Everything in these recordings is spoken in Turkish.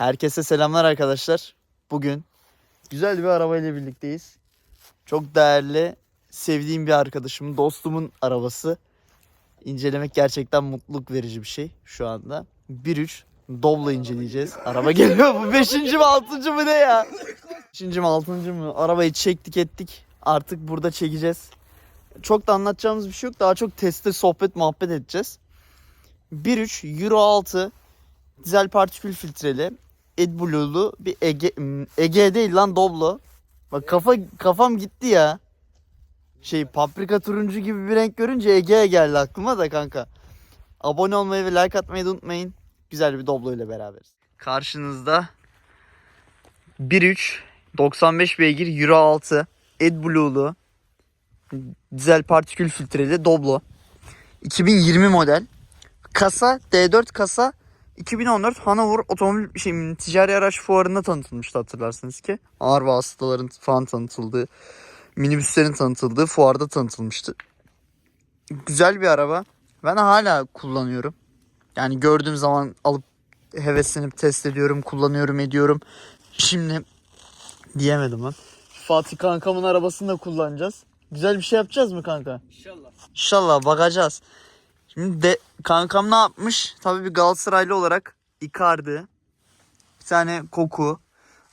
Herkese selamlar arkadaşlar. Bugün güzel bir arabayla birlikteyiz. Çok değerli, sevdiğim bir arkadaşımın, dostumun arabası. İncelemek gerçekten mutluluk verici bir şey şu anda. 1.3 Doblo inceleyeceğiz. Araba geliyor bu 5. mi 6. mı ne ya? 5. mi 6. mı? Arabayı çektik ettik. Artık burada çekeceğiz. Çok da anlatacağımız bir şey yok. Daha çok testte sohbet muhabbet edeceğiz. 1.3 Euro 6 dizel partikül filtreli AdBlue'lu bir Ege hmm, Ege değil lan Doblo. Bak kafa kafam gitti ya. Şey paprika turuncu gibi bir renk görünce Ege'ye geldi aklıma da kanka. Abone olmayı ve like atmayı da unutmayın. Güzel bir Doblo ile beraberiz. Karşınızda 1.3 95 beygir Euro 6 AdBlue'lu dizel partikül filtreli Doblo. 2020 model. Kasa D4 kasa 2014 Hanover Otomobil şey, Ticari Araç Fuarı'nda tanıtılmıştı hatırlarsınız ki. Ağır vasıtaların falan tanıtıldığı, minibüslerin tanıtıldığı fuarda tanıtılmıştı. Güzel bir araba. Ben hala kullanıyorum. Yani gördüğüm zaman alıp heveslenip test ediyorum, kullanıyorum, ediyorum. Şimdi diyemedim lan. Fatih kankamın arabasını da kullanacağız. Güzel bir şey yapacağız mı kanka? İnşallah. İnşallah bakacağız. De kankam ne yapmış? Tabii bir Galatasaraylı olarak Icardi. Bir tane koku.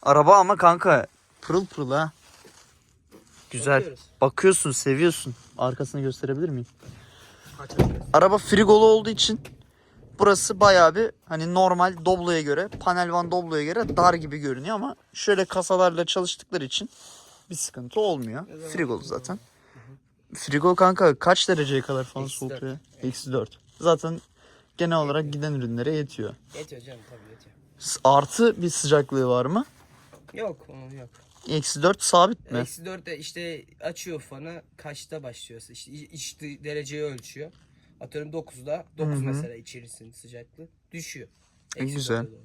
Araba ama kanka pırıl pırıl ha. Güzel. Bakıyoruz. Bakıyorsun, seviyorsun. Arkasını gösterebilir miyim? Araba frigolu olduğu için burası bayağı bir hani normal Doblo'ya göre, panel van Doblo'ya göre dar gibi görünüyor ama şöyle kasalarla çalıştıkları için bir sıkıntı olmuyor. Frigolu zaten. Frigo kanka kaç dereceye kadar falan Eksi soğutuyor? Eksi 4. Zaten genel olarak giden ürünlere yetiyor. Yetiyor canım tabii yetiyor. S- Artı bir sıcaklığı var mı? Yok onun yok. Eksi 4 sabit mi? Eksi dörtte işte açıyor fanı kaçta başlıyorsa işte iç iç dereceyi ölçüyor. Atıyorum 9'da 9 Hı hı. mesela içerisinin sıcaklığı düşüyor. Eksi güzel. dörde doğru.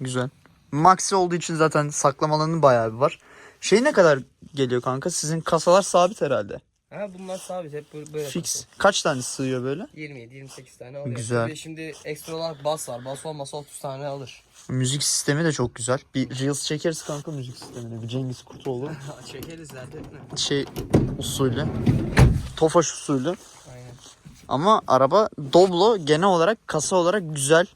Güzel. Maxi olduğu için zaten saklama alanı bayağı bir var. Şey ne kadar geliyor kanka? Sizin kasalar sabit herhalde. Ha bunlar sabit hep böyle böyle Fix. kalıyor. Kaç tane sığıyor böyle? 27 28 tane oluyor. Güzel. Tabii şimdi ekstra olarak bas var. Bas olmasa 30 tane alır. Müzik sistemi de çok güzel. Bir Reels çekeriz kanka müzik sistemine. Bir Cengiz Kurtoğlu Çekeriz zaten. şey usulü. Tofaş usulü. Aynen. Ama araba Doblo genel olarak kasa olarak güzel.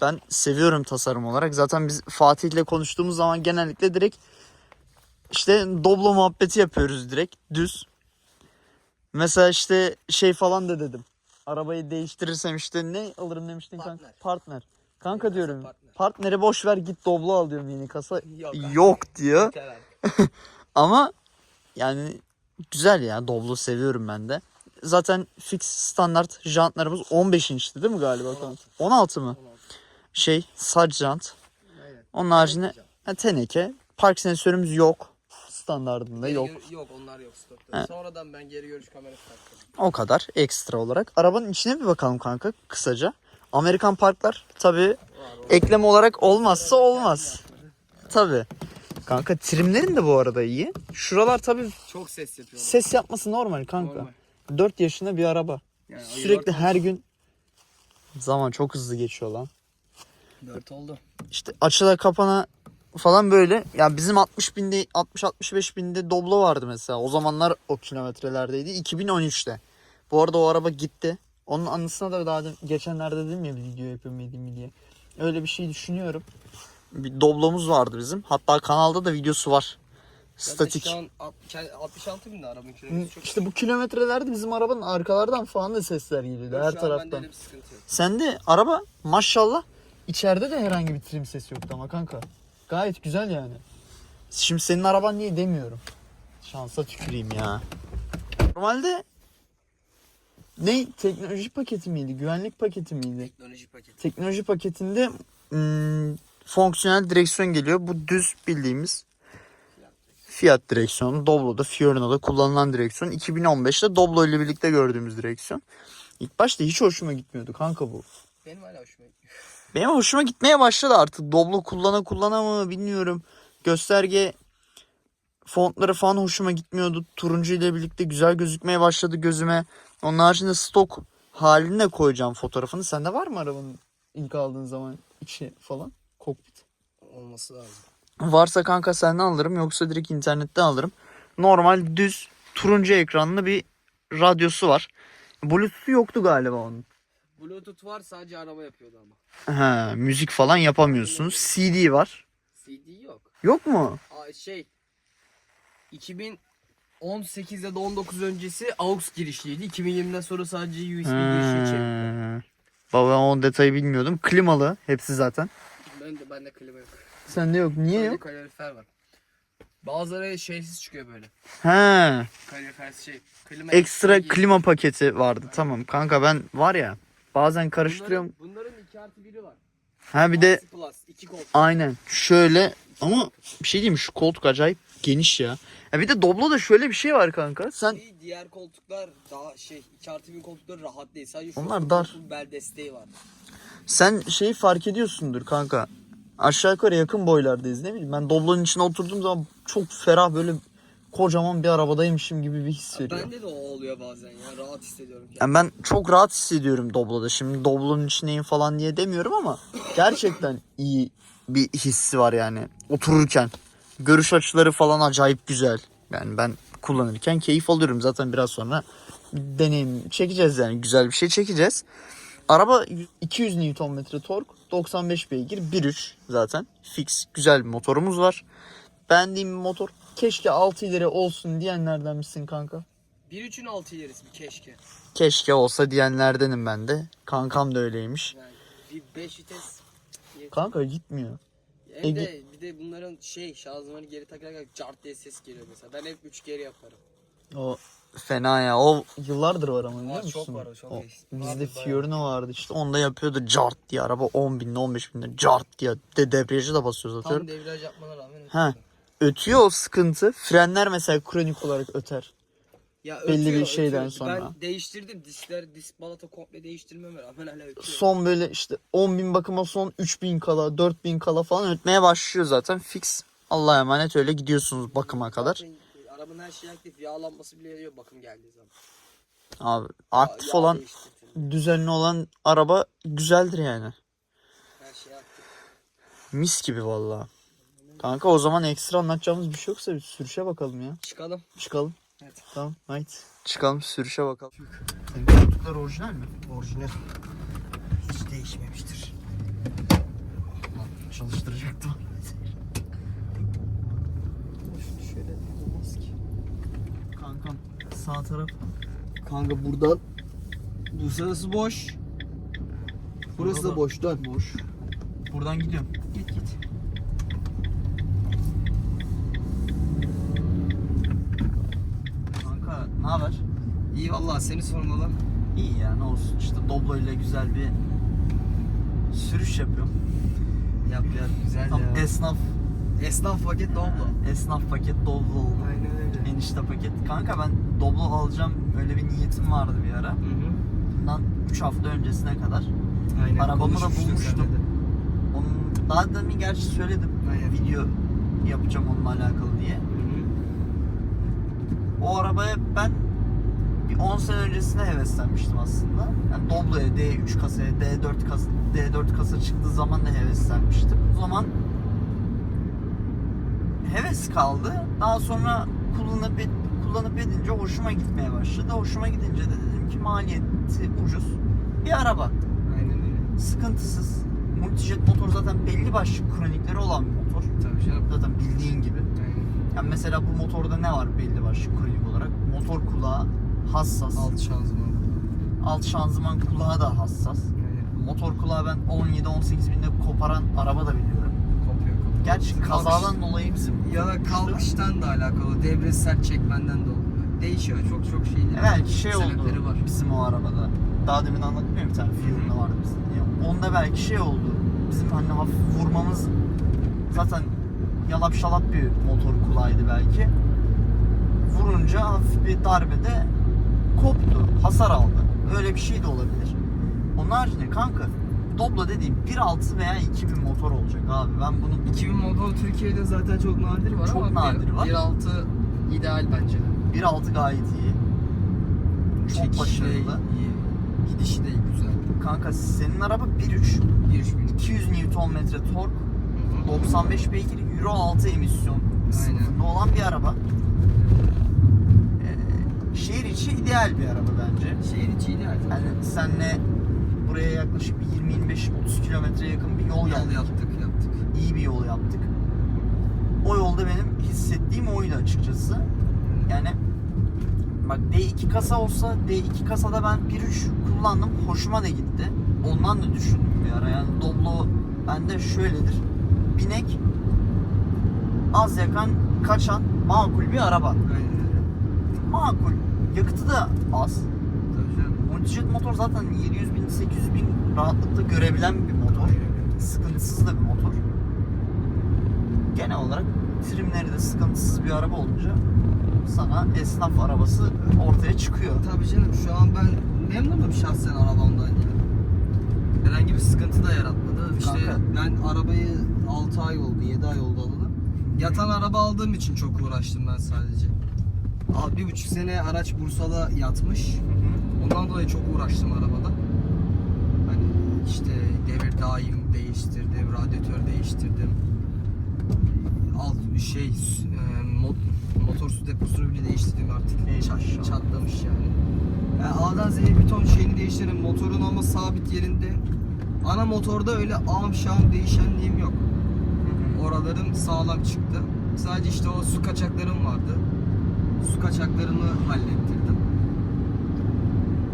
Ben seviyorum tasarım olarak. Zaten biz Fatih'le konuştuğumuz zaman genellikle direkt işte Doblo muhabbeti yapıyoruz direkt düz. Mesela işte şey falan da dedim. Arabayı değiştirirsem işte ne alırım demiştin kanka? Partner. Partner. Kanka Yeni diyorum partner. partneri boş ver git Doblo al diyorum yeni kasa. Yok. Yok diyor. Ama yani güzel ya Doblo seviyorum ben de. Zaten fix standart jantlarımız 15 inçti değil mi galiba? 16. 16 mı? 16. Şey sac jant. Aynen. Onun haricinde ha, teneke. Park sensörümüz yok. Standartında Geri yok. gör- yok onlar yok stokta. He. Sonradan ben geri görüş kamerası taktım. O kadar ekstra olarak. Arabanın içine bir bakalım kanka kısaca. Amerikan parklar tabi Var, var. eklem olarak olmazsa olmaz. Tabi. Kanka trimlerin de bu arada iyi. Şuralar tabi Çok ses yapıyor. ses yapması normal kanka. Normal. 4 yaşında bir araba. Yani Sürekli her gün zaman çok hızlı geçiyor lan. 4 oldu. İşte açıla kapana falan böyle. Ya bizim 60 binde 60-65 binde Doblo vardı mesela. O zamanlar o kilometrelerdeydi. 2013'te. Bu arada o araba gitti. Onun anısına da daha dün- geçenlerde dedim ya bir video yapıyorum edeyim diye. Öyle bir şey düşünüyorum. Bir Doblo'muz vardı bizim. Hatta kanalda da videosu var. Statik. Şu an alt- ke- 66 bin de arabanın kilometresi çok. İşte bu kilometrelerde bizim arabanın arkalardan falan da sesler geliyordu her taraftan. Sende araba maşallah içeride de herhangi bir trim sesi yoktu ama kanka. Gayet güzel yani. Şimdi senin araban niye demiyorum. Şansa tüküreyim ya. Normalde ne teknoloji paketi miydi? Güvenlik paketi miydi? Teknoloji paketi. Teknoloji paketinde hmm, fonksiyonel direksiyon geliyor. Bu düz bildiğimiz Fiat direksiyonu. Doblo'da, Fiorino'da kullanılan direksiyon. 2015'te Doblo ile birlikte gördüğümüz direksiyon. İlk başta hiç hoşuma gitmiyordu kanka bu. Benim hala hoşuma gidiyor. Benim hoşuma gitmeye başladı artık. Doblo kullana kullana mı bilmiyorum. Gösterge fontları falan hoşuma gitmiyordu. Turuncu ile birlikte güzel gözükmeye başladı gözüme. Onun haricinde stok haline koyacağım fotoğrafını. Sende var mı arabanın ilk aldığın zaman içi falan? Kokpit. Olması lazım. Varsa kanka senden alırım yoksa direkt internetten alırım. Normal düz turuncu ekranlı bir radyosu var. Bluetooth'u yoktu galiba onun. Bluetooth var sadece araba yapıyordu ama. He, müzik falan yapamıyorsunuz. CD var. CD yok. Yok mu? Aa, şey 2018 ya da 19 öncesi AUX girişliydi. 2020'den sonra sadece USB girişine çevirdi. He. Baba ben o detayı bilmiyordum. Klimalı hepsi zaten. Ben de bende klima yok. Sende yok. Niye Bende yok? kalorifer var. Bazıları şeysiz çıkıyor böyle. He. Kalorifersiz şey. Klima ekstra klima paketi vardı. Tamam kanka ben var ya bazen karıştırıyorum. Bunların, bunların 2 artı 1'i var. Ha bir de Plus, 2 koltuk. aynen şöyle ama bir şey diyeyim mi? şu koltuk acayip geniş ya. ya. Bir de Doblo'da şöyle bir şey var kanka. Sen Bir Diğer koltuklar daha şey 2 artı 1 koltukları rahat değil. Sadece şu Onlar dar. bel desteği var. sen şeyi fark ediyorsundur kanka. Aşağı yukarı yakın boylardayız ne bileyim. Ben Doblo'nun içine oturduğum zaman çok ferah böyle kocaman bir arabadaymışım gibi bir his veriyor. Bende de o oluyor bazen ya. Rahat hissediyorum kendimi. Yani ben çok rahat hissediyorum Doblo'da. Şimdi Doblo'nun içindeyim falan diye demiyorum ama gerçekten iyi bir hissi var yani otururken. Görüş açıları falan acayip güzel. Yani ben kullanırken keyif alıyorum. Zaten biraz sonra deneyim çekeceğiz yani güzel bir şey çekeceğiz. Araba 200 Nm tork, 95 beygir, 1.3 zaten fix güzel bir motorumuz var. Beğendiğim bir motor. Keşke 6 ileri olsun diyenlerden misin kanka? 1.3'ün 6 ilerisi bir keşke. Keşke olsa diyenlerdenim ben de. Kankam da öyleymiş. Yani bir 5 vites. Kanka gitmiyor. Hem Ege- de bir de bunların şey şanzımanı geri takarken cart diye ses geliyor mesela. Ben hep 3 geri yaparım. O fena ya. O yıllardır var ama biliyor Aa, çok musun? var o, çok iyi. bizde Vardı, Fiorino vardı işte. Onda yapıyordu cart diye. Araba 10 bin 15 binde cart diye. De debriyajı da basıyoruz Tam atıyorum. devraj yapmana rağmen Ha. Ötüyor o sıkıntı. Frenler mesela kronik olarak öter. Ya Belli bir ötüyor, şeyden ötüyor. sonra. Ben değiştirdim. Diskler, disk balata komple değiştirmeme rağmen hala ötüyor. Son böyle işte 10 bin bakıma son 3 bin kala 4 bin kala falan ötmeye başlıyor zaten. Fix. Allah'a emanet öyle gidiyorsunuz bakıma kadar. Zaten arabanın her şeyi aktif. Yağlanması bile ediyor bakım geldiği zaman. Abi aktif Yağ olan değiştirdim. düzenli olan araba güzeldir yani. Her şey aktif. Mis gibi valla. Kanka o zaman ekstra anlatacağımız bir şey yoksa bir sürüşe bakalım ya. Çıkalım. Çıkalım. Evet. Tamam haydi. Çıkalım sürüşe bakalım. Senin koltuklar orijinal mi? Orijinal. Hiç değişmemiştir. Çalıştıracaktım. Şöyle olmaz ki. Kankam sağ taraf. Kanka buradan Burası boş. Burası da boş dön. Boş. Buradan gidiyorum. Git git. Kanka ne haber? İyi vallahi seni sormalı. İyi ya ne olsun işte Doblo ile güzel bir sürüş yapıyorum. Yap yap güzel Tam ya. esnaf Esnaf paket Doblo. esnaf paket Doblo oldu. Aynen öyle. Enişte paket. Kanka ben Doblo alacağım öyle bir niyetim vardı bir ara. Hı hı. Bundan 3 hafta öncesine kadar. Aynen. Arabamı da konuşmuştuk bulmuştum. seninle de. Onun daha demin gerçi söyledim. Aynen. Video yapacağım onunla alakalı diye. O arabaya ben bir 10 sene öncesine heveslenmiştim aslında. Yani Doblo'ya D3 kasaya, D4 kasa, D4 kasa çıktığı zaman da heveslenmiştim. O zaman heves kaldı. Daha sonra kullanıp kullanıp edince hoşuma gitmeye başladı. Hoşuma gidince de dedim ki maliyeti ucuz bir araba. Aynen öyle. Sıkıntısız. Multijet motor zaten belli başlı kronikleri olan bir motor. Tabii canım. Zaten bildiğin gibi. Aynen. Yani mesela bu motorda ne var belli başlı kronik Motor kulağı hassas. Alt şanzıman. Alt şanzıman kulağı da hassas. Aynen. Motor kulağı ben 17-18 binde koparan araba da biliyorum. Kopuyor kopuyor. Gerçi Kalkış- kazadan dolayı bizim Ya da kalkıştan da alakalı. Debriyaj sert çekmenden de oluyor. Değişiyor. Çok çok şey. belki şey oldu Sebepleri var. bizim o arabada. Daha demin anlattım ya bir tane Fiorino vardı bizim diye. Onda belki şey oldu. Bizim hani hafif vurmamız zaten yalap şalap bir motor kulağıydı belki. Vurunca hafif bir darbede koptu, hasar aldı. Öyle bir şey de olabilir. Onun haricinde kanka Doblo dediğim 1.6 veya 2000 motor olacak abi. Ben bunu 2000 model Türkiye'de zaten çok nadir var Çok ama nadir var. 1.6 ideal bence. 1.6 gayet iyi. Çok Çekişi başarılı. iyi. Gidişi de güzel. Kanka senin araba 1.3 1.3 bin. 200 Nm tork. Hı hı. 95 beygir Euro 6 emisyon sınıfında olan bir araba. Şehir içi ideal bir araba bence. Şehir içi ideal. Yani senle buraya yaklaşık bir 20-25-30 kilometre yakın bir yol Yol yaptık yaptık. İyi bir yol yaptık. O yolda benim hissettiğim oydu açıkçası. Yani bak D2 kasa olsa D2 kasada ben 1.3 kullandım. Hoşuma da gitti. Ondan da düşündüm bir ara. Yani Doblo bende şöyledir. Binek az yakan kaçan makul bir araba. Öyle. Makul. Yakıtı da az. Tabii canım. Multijet motor zaten 700 bin 800 bin rahatlıkla görebilen bir motor. Sıkıntısız da bir motor. Genel olarak trimleri de sıkıntısız bir araba olunca sana esnaf arabası ortaya çıkıyor. Tabii canım şu an ben memnunum şahsen arabamdan ya. Herhangi bir sıkıntı da yaratmadı. İşte Kanka. ben arabayı 6 ay oldu, 7 ay oldu alalı. Yatan araba aldığım için çok uğraştım ben sadece. Al bir buçuk sene araç Bursa'da yatmış. Ondan dolayı çok uğraştım arabada. Hani işte devir daim değiştirdim, radyatör değiştirdim. Alt şey e, mo- motor su deposunu bile değiştirdim artık. Çat- çatlamış yani. yani. A'dan Z'ye bir ton şeyini değiştirdim. Motorun ama sabit yerinde. Ana motorda öyle ağım şahım değişenliğim yok. Oralarım sağlam çıktı. Sadece işte o su kaçaklarım vardı. Su kaçaklarını hallettirdim.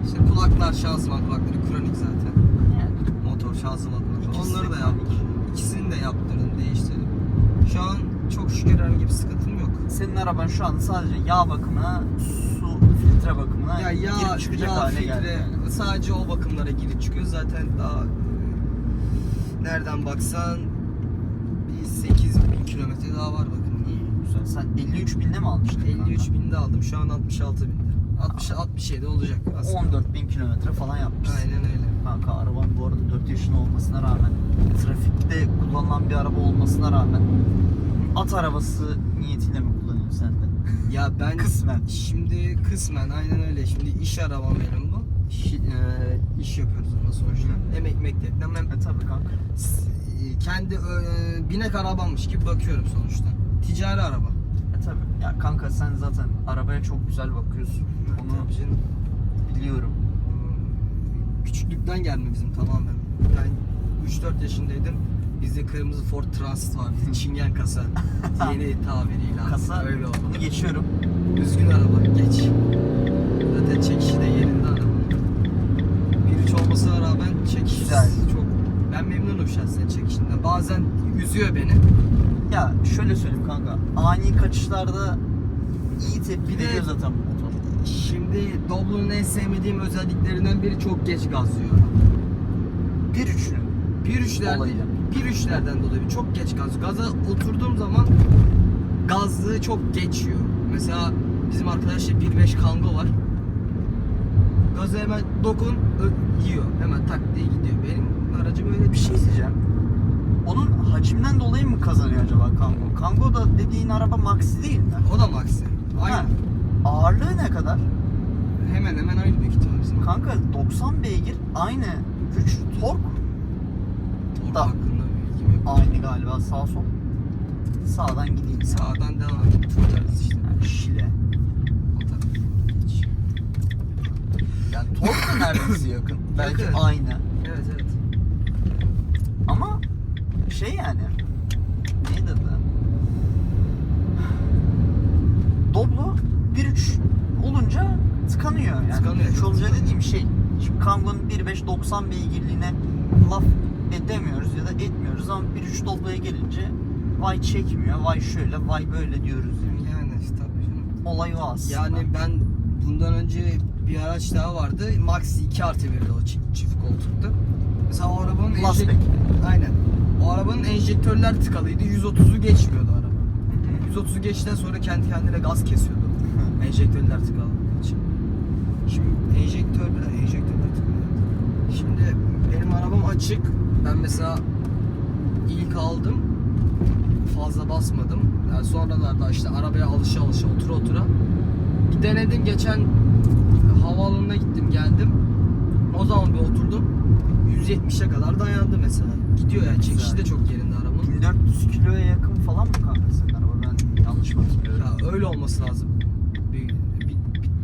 İşte kulaklar, şanzıman kulakları kronik zaten. Yani Motor, şanzıman kulakları. Onları da yaptık. İkisini de yaptırdım, değiştirdim. Şu an çok şükür herhangi bir sıkıntım yok. senin araban şu an sadece yağ bakımına, su filtre bakımına Ya yağ, girip çıkacak yağ hale geldi. filtre yani. sadece o bakımlara girip çıkıyor. Zaten daha e, nereden baksan bir 8 bin kilometre daha var güzel. Sen 53 binde mi almıştın? 53 binde aldım. Şu an 66 binde. 60 67 olacak aslında. 14 bin kilometre falan yapmışsın. Aynen öyle. Kanka araban bu arada 4 yaşında olmasına rağmen trafikte kullanılan bir araba olmasına rağmen at arabası niyetiyle mi kullanıyorsun sen de? Ya ben Kısmen. Şimdi kısmen aynen öyle. Şimdi iş arabam benim bu. İş, e, iş yapıyoruz ondan sonuçta. Hem ekmek teknem hem E tabi kanka. e, kendi e, binek arabammış gibi bakıyorum sonuçta. Ticari araba. E tabi. Ya kanka sen zaten arabaya çok güzel bakıyorsun. Onu Tabii canım. biliyorum. Küçüklükten gelme bizim tamamen. Ben 3-4 yaşındaydım. Bizde kırmızı Ford Transit vardı. Çingen kasa. Yeni tabiriyle. Kasa öyle oldu. bunu geçiyorum. Üzgün araba geç. Zaten çekişi de yerinde araba. Bir üç olmasına rağmen çekiş Güzel. çok ben memnunum şahsen çekişinden. Bazen üzüyor beni. Ya şöyle söyleyeyim kanka. Ani kaçışlarda iyi tepki veriyor zaten bu motor. Şimdi Doblo'nun en sevmediğim özelliklerinden biri çok geç gazlıyor. Bir üçünün. Bir üçlerden, Olayı. bir üçlerden dolayı çok geç gaz. Gaza oturduğum zaman gazlığı çok geçiyor. Mesela bizim arkadaşta 1.5 Kango var. Gaza hemen dokun, ö- yiyor. Hemen tak diye gidiyor. Benim aracım öyle Bir şey diyeceğim. Onun hacimden dolayı mı kazanıyor acaba Kango? Kango da dediğin araba maxi değil mi? O da maxi. Aynen. Ha. Ağırlığı ne kadar? Hemen hemen aynı büyük ihtimal bizim. Kanka 90 beygir aynı güç tork Tork da- hakkında bilgim yok. aynı galiba sağ sol. Sağdan gideyim. Sağdan devam edip tutarız işte. Yani şile. O. Geç. Yani tork da neredeyse yakın. Belki Yakın. aynı. Evet evet. Ama şey yani neydi adı? Doblo 1.3 olunca tıkanıyor. Yani Tıkanıyor, 3 çok olunca dediğim şey. Şimdi Kango'nun 1.5 90 beygirliğine laf edemiyoruz ya da etmiyoruz ama 1.3 Doblo'ya gelince vay çekmiyor, vay şöyle, vay böyle diyoruz yani. Yani tabii canım. Olay o aslında. Yani ben bundan önce bir araç daha vardı. Maxi 2 artı 1'de o çift, koltuktu. Mesela o arabanın Flashback. Aynen. O arabanın enjektörler tıkalıydı. 130'u geçmiyordu araba. 130'u geçtikten sonra kendi kendine gaz kesiyordu. Enjektörler tıkalı için. Şimdi enjektörler, enjektörler tıkalı. Şimdi benim arabam açık. Ben mesela ilk aldım. Fazla basmadım. Yani sonralarda işte arabaya alışa alışa otura otura. Bir denedim geçen havaalanına gittim geldim. O zaman bir oturdum. 170'e kadar dayandı mesela. Gidiyor yani çekişi de çok yerinde araba. Onun 1400 kiloya yakın falan mı kanka senin araba? Ben yanlış mı hatırlıyorum? ya öyle olması lazım. Bir, bir, bir,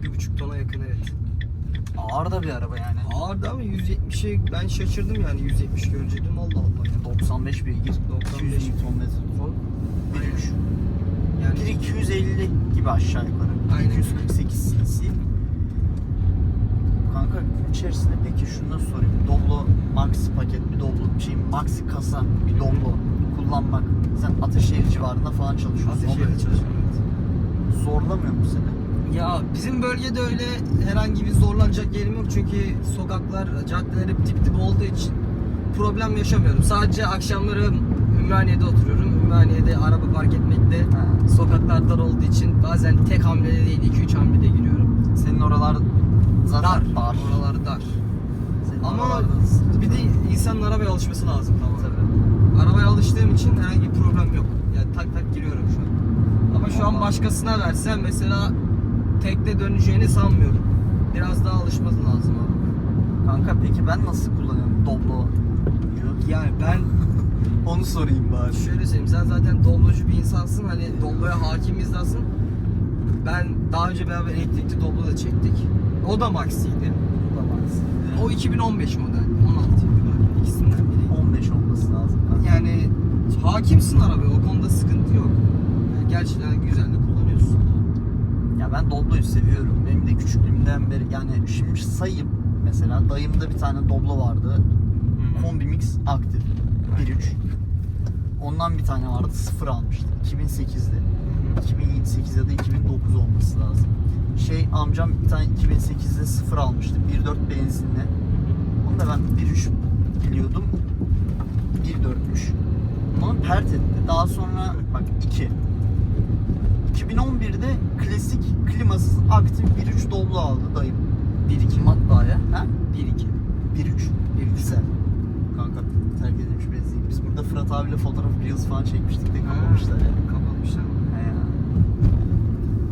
bir buçuk tona yakın evet. Ağır da bir araba yani. Ağırdı ama 170'e ben şaşırdım yani 170 görünce dedim Allah Allah ya. 95 beygir, 95 200 Nm falan. 1.3. Yani 1 250 gibi aşağı yukarı. Aynen. 248 cc. Kanka içerisinde peki şunu da sorayım. Doblo Max paket bir Doblo şey Maxi kasa bir Doblo kullanmak. Sen Ataşehir civarında falan çalışıyorsun. Ateşehir'de çalışıyorum. Zorlamıyor mu seni? Ya bizim bölgede öyle herhangi bir zorlanacak yerim yok çünkü sokaklar, caddeler hep dip dip olduğu için problem yaşamıyorum. Sadece akşamları Ümraniye'de oturuyorum. Ümraniye'de araba park etmekte sokaklar dar olduğu için bazen tek hamlede değil 2-3 hamlede giriyorum. Senin oralar zaten Dar. dar. Oraları dar. Senin Ama bir de insanın arabaya alışması lazım tamam. Tabii. Arabaya alıştığım için herhangi bir problem yok. Yani tak tak giriyorum şu an. Ama şu an başkasına versen mesela tekte döneceğini sanmıyorum. Biraz daha alışması lazım abi. Kanka peki ben nasıl kullanıyorum Doblo? Yani ben Onu sorayım bari. şöyle söyleyeyim sen zaten doblocu bir insansın hani dobloya hakim izlasın. Ben daha önce beraber elektrikli doblo da çektik. O da Maxi'ydi. O 2015 model. 16 galiba. İkisinden biri. 15 olması lazım. Yani hakimsin arabaya o konuda sıkıntı yok. Yani gerçekten güzel de kullanıyorsun. Ya ben Doblo'yu seviyorum. Benim de küçüklüğümden beri yani şimdi sayayım mesela dayımda bir tane Doblo vardı. Kombi Mix aktif 1.3. Ondan bir tane vardı sıfır almıştı. 2008'de. 2008 ya da 2009 olması lazım. Şey amcam bir tane 2008'de sıfır almıştı. 1.4 benzinle. Onu da ben 1.3 biliyordum. 1.4'müş. Onu pert etti. Daha sonra bak 2. 2011'de klasik klimasız aktif 1.3 Doblo aldı dayım. 1.2 matbaaya. Ha? 1-2. 1.3. 1.3 güzel. Kanka terk edilmiş benzinlik. Biz burada Fırat abiyle fotoğraf reels falan çekmiştik de kapamışlar ya.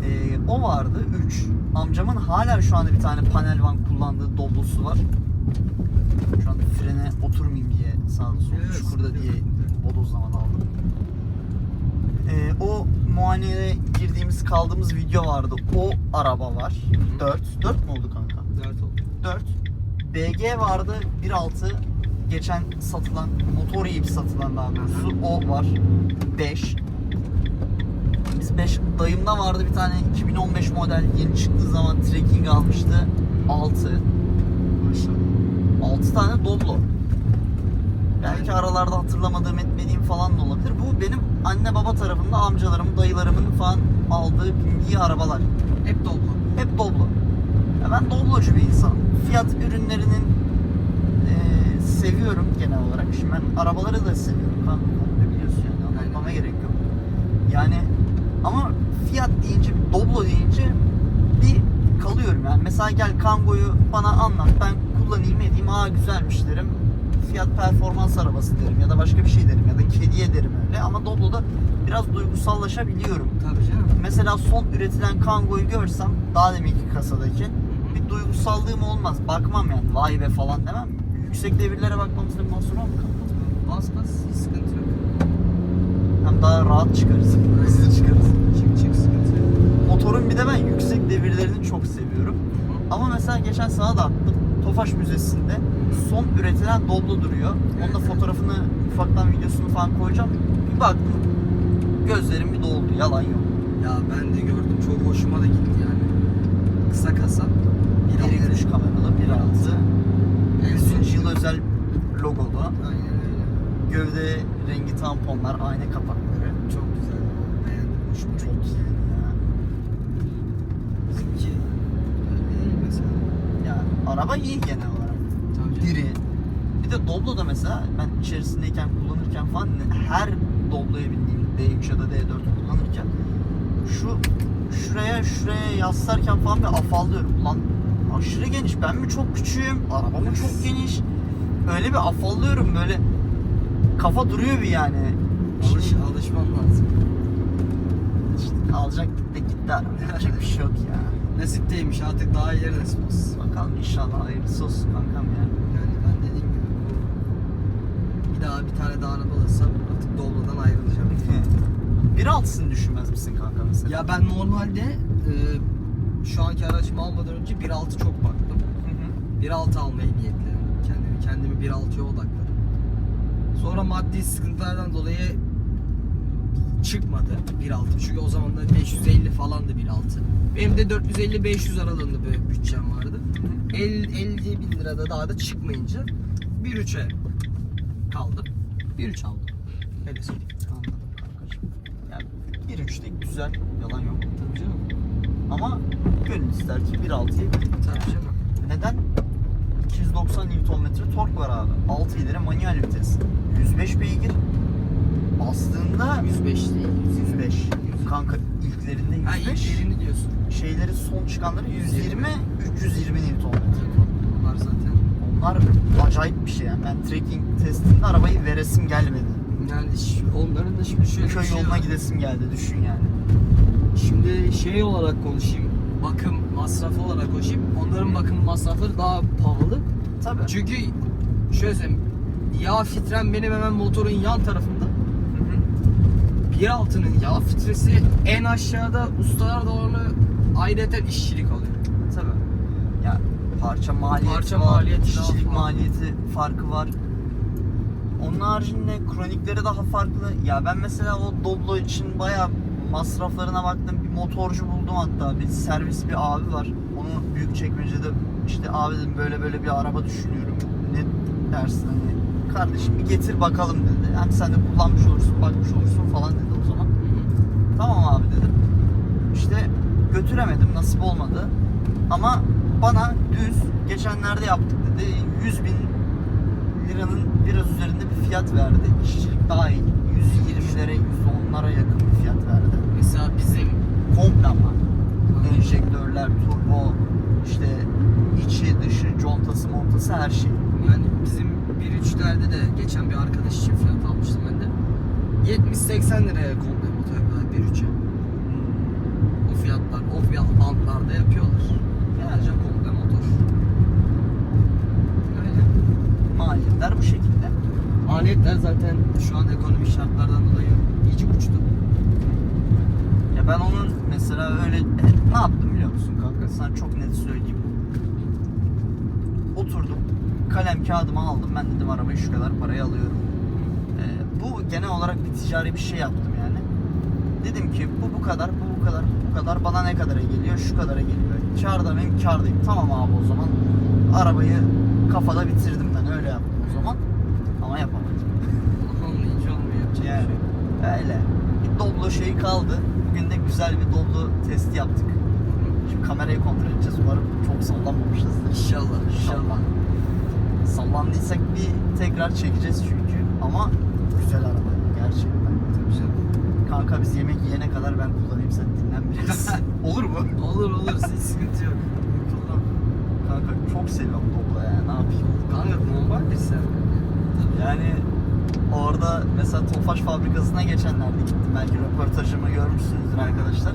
Ee, o vardı 3. Amcamın hala şu anda bir tane panel van kullandığı Doblo'su var. Şu anda frene oturmayayım diye sağda solda Evet, çukurda diye evet. bodozlamadan aldım. Ee, o muayeneye girdiğimiz kaldığımız video vardı. O araba var. 4. 4 mü oldu kanka? 4 oldu. 4. BG vardı 1.6 geçen satılan motor yiyip satılan daha doğrusu o var 5 biz 5 dayımda vardı bir tane 2015 model yeni çıktığı zaman trekking almıştı 6 Maşallah. 6 tane Doblo belki aralarda hatırlamadığım etmediğim falan da olabilir bu benim anne baba tarafında amcalarımın dayılarımın falan aldığı bindiği arabalar Hep dolu. hep Doblo. Ya ben Doblocu bir insanım. Fiyat ürünlerinin eee, seviyorum genel olarak. Şimdi ben arabaları da seviyorum. Komple biliyorsun yani anlatmama gerek yok. Yani ama fiyat deyince, Doblo deyince bir kalıyorum yani. Mesela gel Kango'yu bana anlat. Ben kullanayım edeyim. Aa güzelmiş derim. Fiyat performans arabası derim ya da başka bir şey derim ya da kediye derim öyle. Ama Doblo'da biraz duygusallaşabiliyorum. Tabii canım. Mesela son üretilen Kango'yu görsem daha deminki kasadaki bir duygusallığım olmaz. Bakmam yani vay be falan demem. Yüksek devirlere bakmamızda mahsur kanka? Bas bas hiç sıkıntı yok. Hem daha rahat çıkarız. Hızlı çıkarız. Motorun bir de ben yüksek devirlerini çok seviyorum. Ama mesela geçen sana da attım. Tofaş Müzesi'nde son üretilen Doblo duruyor. Onun da fotoğrafını ufaktan videosunu falan koyacağım. Bir baktım gözlerim bir doldu. Yalan yok. Ya ben de gördüm çok hoşuma da gitti yani. Kısa kasa. 1.3 kameralı 1.6 En son 100. yıl özel logolu. Aynen öyle. Gövde rengi tamponlar, ayna kapakları. Çok güzel. Beğendim. Hoşuma Çok iyi ya. Bizimki öyle değil mesela. Ya araba iyi genel olarak. Tabii. Diri. Bir de Doblo'da mesela ben içerisindeyken kullanırken falan her Doblo'ya bindiğim D3 ya da D4 kullanırken şu şuraya şuraya yaslarken falan bir afallıyorum. Lan aşırı geniş. Ben mi çok küçüğüm? Araba mı çok geniş? Öyle bir afallıyorum böyle. Kafa duruyor bir yani. Alış, Şimdi alışmam lazım. işte alacaktık da gitti araba. Yapacak bir şey yok ya. Nasip değilmiş artık daha ileri nasip olsun. Bakalım inşallah hayırlısı olsun kankam ya. Yani ben dediğim gibi bu bir daha bir tane daha araba alırsam artık Doblo'dan ayrılacağım. 1.6'sını düşünmez misin kanka mesela? ya ben normalde e, şu anki aracımı almadan önce 1.6 çok baktım. Hı hı. 1.6 almayı niyetledim. Kendimi kendimi 1.6'ya odakladım. Sonra maddi sıkıntılardan dolayı çıkmadı 1.6. Çünkü o zaman da 550 falandı 1.6. Benim de 450-500 aralığında böyle bütçem vardı. 50, 50 bin lirada daha da çıkmayınca 1.3'e kaldım. 1.3 aldım. Öyle söyleyeyim. Anladım kankacığım. Yani 1.3'te güzel, yalan yok. Tabii canım. Ama gönül ister ki 1.6'yı Tabii canım. Neden? 290 Nm tork var abi. 6 ileri manuel vites. 105 beygir. Bastığında 105 değil. 105. Kanka ilklerinde Ha 105. ilk yerini diyorsun. Şeyleri son çıkanları 120, 320 Nm. Onlar zaten. Onlar acayip bir şey yani. Ben trekking testinde arabayı veresim gelmedi. Yani onların da şimdi şöyle Köy şey yoluna var. gidesim geldi düşün yani. Şimdi şey olarak konuşayım. Bakım masrafı olarak konuşayım. Onların bakım masrafları daha pahalı. Tabii. Çünkü şöyle söyleyeyim. Yağ filtrem benim hemen motorun yan tarafında. Hı hı. 1.6'nın yağ filtresi en aşağıda ustalar da onu ayrıca işçilik alıyor. Tabii. Ya parça maliyeti Parça var, maliyeti işçilik maliyeti farkı var. Onun haricinde kronikleri daha farklı. Ya ben mesela o Doblo için bayağı masraflarına baktım. Bir motorcu buldum hatta. Bir servis bir abi var. Onu büyük çekmecede işte abi dedim böyle böyle bir araba düşünüyorum. Ne dersin hani kardeşim bir getir bakalım dedi. Hem sen de kullanmış olursun, bakmış olursun falan dedi o zaman. Tamam abi dedim. İşte götüremedim nasip olmadı. Ama bana düz geçenlerde yaptık dedi. 100 bin liranın biraz üzerinde bir fiyat verdi. İşçilik daha iyi. 120'lere 110'lara yakın bir fiyat verdi. Mesela bizim Komple ama. Enjektörler, turbo, işte içi dışı, contası, montası her şey. Yani bizim 1.3'lerde de geçen bir arkadaş için fiyat almıştım ben de. 70-80 liraya komple motor yapıyorlar 1.3'e. O fiyatlar, o fiyat bantlarda yapıyorlar. Sadece komple motor. Öyle. Maliyetler bu şekilde. Maliyetler zaten şu an ekonomik şartlardan dolayı iyice uçtu. Ya ben onun mesela öyle ne yaptım biliyor musun kanka? Sana çok net söyleyeyim. Oturdum. Kalem kağıdımı aldım. Ben dedim arabayı şu kadar paraya alıyorum. Ee, bu genel olarak bir ticari bir şey yaptım yani. Dedim ki bu bu kadar, bu kadar, bu kadar. Bana ne kadara geliyor? Şu kadara geliyor. Kârda mıyım? Kârdayım. Tamam abi o zaman. Arabayı kafada bitirdim ben. Öyle yaptım o zaman. Ama yapamadım. Olmayınca olmuyor yapacak Yani şey. öyle. Bir Doblo şeyi kaldı. Bugün de güzel bir Doblo testi yaptık. Şimdi kamerayı kontrol edeceğiz. Umarım çok sallanmamışızdır. İnşallah, inşallah. Sallandıysak bir tekrar çekeceğiz çünkü. Ama güzel araba gerçekten. Tabii canım. Kanka biz yemek yiyene kadar ben kullanayım sen dinlen biraz. Olur mu? Olur olur hiç sıkıntı yok. Kullan. Kanka çok seviyorum Doblo ya. Ne yapayım? Kanka normaldir sen. Yani orada mesela Tofaş fabrikasına geçenlerde gittim. Belki röportajımı görmüşsünüzdür arkadaşlar.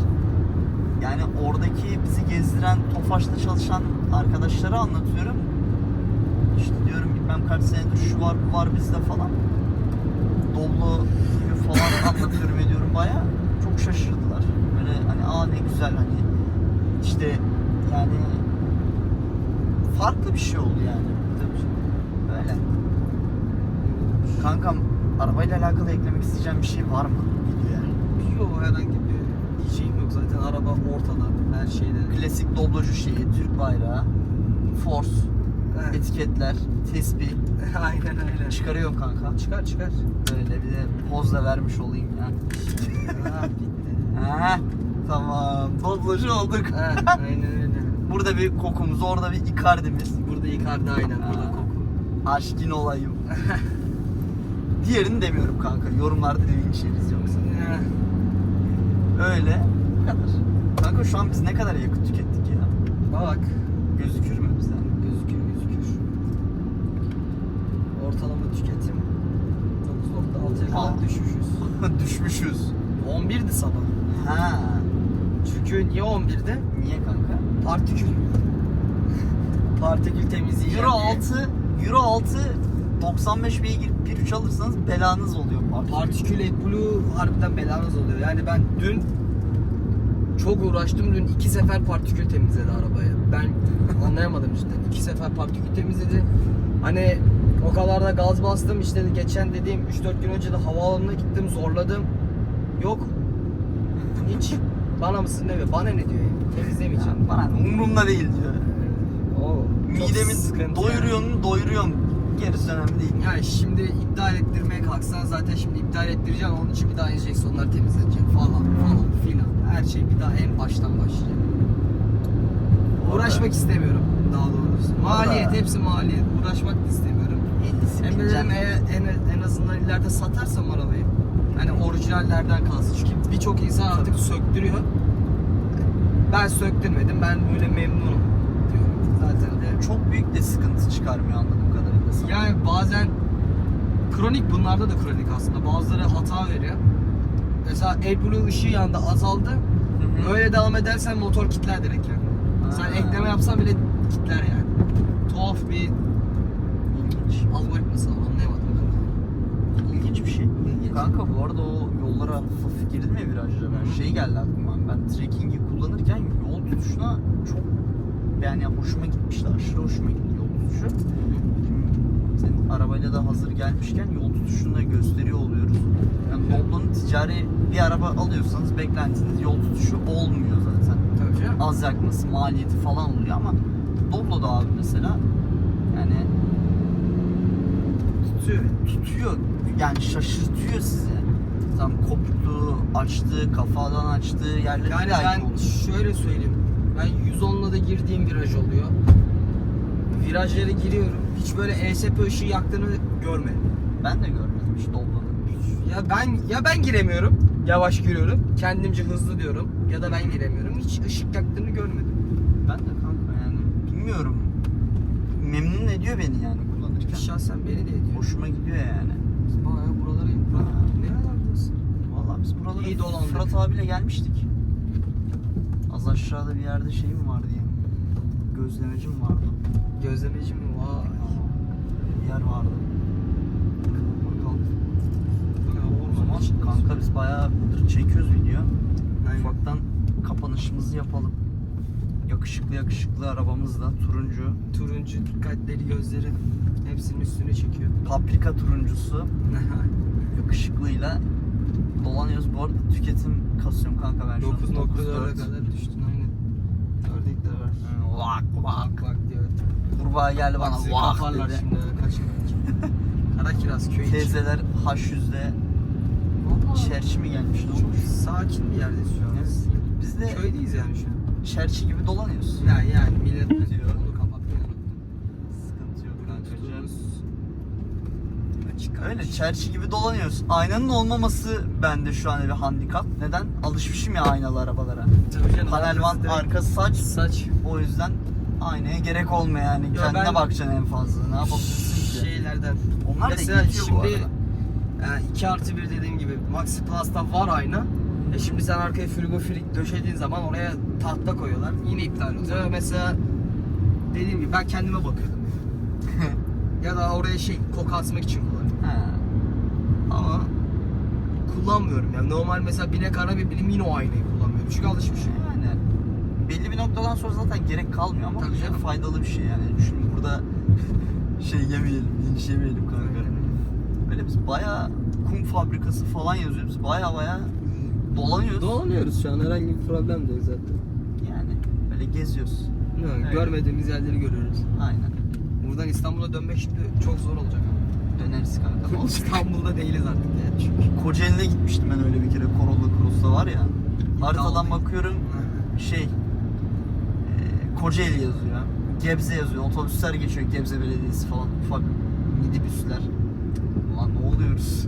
Yani oradaki bizi gezdiren Tofaş'ta çalışan arkadaşları anlatıyorum. İşte diyorum bilmem kaç senedir şu var bu var bizde falan. Doblo falan anlatıyorum ediyorum baya. Çok şaşırdılar. Böyle hani aa ne güzel hani işte yani farklı bir şey oldu yani. Öyle. Kankam arabayla alakalı eklemek isteyeceğim bir şey var mı videoya? Yok herhangi bir diyeceğim yok zaten araba ortada her şeyde. Klasik doblocu şeyi, Türk bayrağı, force, Evet. etiketler, tespih. Aynen öyle. Çıkarıyorum kanka. Çıkar çıkar. Böyle bir de poz da vermiş olayım ya. ha bitti. Ha, tamam. Doblocu olduk. Ha, aynen öyle. Burada bir kokumuz, orada bir ikardimiz. Burada Icardi aynen burada Ha. koku. Aşkin olayım. Diğerini demiyorum kanka. Yorumlarda linç yeriz yoksa. Ha, Öyle. Bu kadar. Kanka şu an biz ne kadar yakıt tükettik ya? Bak 9.6'ya Ha. kadar düşmüşüz. Düşmüşüz. 11'di sabah. Ha. Çünkü niye 11'de? Niye kanka? Partikül. Partikül temizliği. Euro 6 Euro 6 95 beygir 1.3 alırsanız belanız oluyor. Partikül AdBlue harbiden belanız oluyor. Yani ben dün çok uğraştım. Dün iki sefer partikül temizledi arabayı. Ben anlayamadım cidden. İki sefer partikül temizledi. Hani o kadar da gaz bastım. İşte geçen dediğim 3-4 gün önce de havaalanına gittim zorladım. Yok. Hiç. Bana mısın demiyor. Bana ne diyor ya? Temizlemeyeceğim. Yani bana umurumda değil diyor. O Midemi doyuruyorsun mu doyuruyorum. Gerisi önemli değil. Yani şimdi iptal ettirmeye kalksan zaten şimdi iptal ettireceksin onun için bir daha enjeksiyonlar temizlenecek falan falan filan. Her şey bir daha en baştan başlayacak. Uğraşmak istemiyorum daha doğrusu. Maliyet hepsi maliyet. Uğraşmak da istemiyorum. Hem de dedim e- en, en azından ileride satarsam arabayı. Hani orijinallerden kalsın. Çünkü birçok insan artık söktürüyor. Ben söktürmedim. Ben böyle memnunum diyorum. Zaten de çok büyük de sıkıntı çıkarmıyor anladığım kadarıyla. sana. yani bazen kronik bunlarda da kronik aslında. Bazıları hata veriyor. Mesela AdBlue ışığı yanında azaldı. Hı hı. Öyle devam edersen motor kilitler direkt yani. Sen Ha. ekleme yapsan bile kilitler yani. Tuhaf bir İlginç. algoritması anlayamadım ben. İlginç bir şey. Kanka bu arada o yollara hafif girdin mi virajlara? Hı. Şey geldi aklıma. Ben trekking'i kullanırken yol tutuşuna çok yani hoşuma gitmişti. Aşırı hoşuma gitti yol tutuşu. Şimdi senin arabayla da hazır gelmişken yol tutuşunu da gösteriyor oluyoruz. Yani Doblo'nun ticari bir araba alıyorsanız beklentiniz yol tutuşu olmuyor zaten. Tabii. Az yakması, maliyeti falan oluyor ama Doblo'da abi mesela yani Tutuyor. tutuyor yani şaşırtıyor sizi. Tam koptu, açtı, kafadan açtığı yerleri Yani ben oluyor. şöyle söyleyeyim. Ben 110'la da girdiğim viraj oluyor. Virajlara giriyorum. Hiç böyle ESP ışığı yaktığını görmedim. Ben de görmedim hiç Doblo'nun. Ya ben ya ben giremiyorum. Yavaş giriyorum. Kendimce hızlı diyorum. Ya da ben giremiyorum. Hiç ışık yaktığını görmedim. Ben de kanka yani bilmiyorum. Memnun ediyor beni yani kullanırken. Şahsen beni de ediyor. Hoşuma gidiyor yani. Biz bayağı buralara Ha. Nerelerdesin? Vallahi biz buralara İyi dolandık. Fırat abiyle gelmiştik. Az aşağıda bir yerde şeyim var diye. Gözlemecim vardı. Gözlemeci mi? Vay. Bir yer vardı. Bakalım. Zaman kanka biz bayağı çekiyoruz video. Aynen. Ufaktan kapanışımızı yapalım. Yakışıklı yakışıklı arabamızla turuncu. Turuncu dikkatleri gözleri hepsinin üstüne çekiyor. Paprika turuncusu yakışıklıyla dolanıyoruz. Bu arada tüketim kasıyorum kanka ben şu an. 9.4'e 9.4. kadar düştün aynen. Ördekler var. Hı, Vak vak. Bak diyor. Kurbağa geldi bana sizi vak dedi. şimdi. Kaç kaç. Kara kiraz köy içi. Teyzeler H100'de Vallahi çerçi mi gelmiş Çok olmuş? sakin bir yerdeyiz şu an. Biz de Köydeyiz yani şu an. çerçi gibi dolanıyoruz. Ya yani millet Diyor. diyor. Onu kapatmayı Sıkıntı yok kankacığım. Açık Öyle çerçi gibi dolanıyoruz. Aynanın olmaması bende şu an bir handikap. Neden? Alışmışım ya aynalı arabalara. Tabii canım, Panel van, direkt arka saç. Saç. O yüzden aynaya gerek olmuyor yani. Yo, Kendine ben- bakacaksın en fazla. Ne yapabilirsin ki? Şeylerden. Onlar da Mesela geçiyor bu şimdi arada. e, 2 artı 1 dediğim gibi Maxi Plus'ta var ayna. E şimdi sen arkaya frigofilik döşediğin zaman oraya tahta koyuyorlar. Yine iptal oluyor. Mesela dediğim gibi ben kendime bakıyordum. Ya da oraya şey koku atmak için kullanıyorum. Ha. Ama kullanmıyorum yani. Normal mesela binek araba bilim yine o aynayı kullanmıyorum. Çünkü alışmışım. Yani belli bir noktadan sonra zaten gerek kalmıyor ama Tabii bu canım. faydalı bir şey yani. Şimdi burada şey yemeyelim, linç yemeyelim kanka. Böyle biz bayağı kum fabrikası falan yazıyoruz. Biz bayağı bayağı dolanıyoruz. Dolanıyoruz şu an herhangi bir problem de yok zaten. yani böyle geziyoruz. Yani Görmediğimiz yerleri görüyoruz. Aynen. Buradan İstanbul'a dönmek şimdi çok zor olacak. Döneriz kanka. İstanbul'da değiliz artık yani çünkü. Kocaeli'ne gitmiştim ben öyle bir kere Corolla Cross'ta var ya. Haritadan bakıyorum şey e, Kocaeli yazıyor. Gebze yazıyor. Otobüsler geçiyor Gebze Belediyesi falan ufak minibüsler. Ulan ne oluyoruz?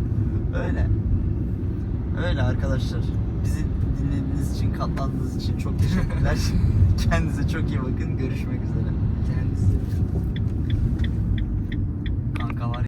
Öyle. Öyle arkadaşlar. Bizi dinlediğiniz için, katlandığınız için çok teşekkürler. Kendinize çok iyi bakın. Görüşmek üzere.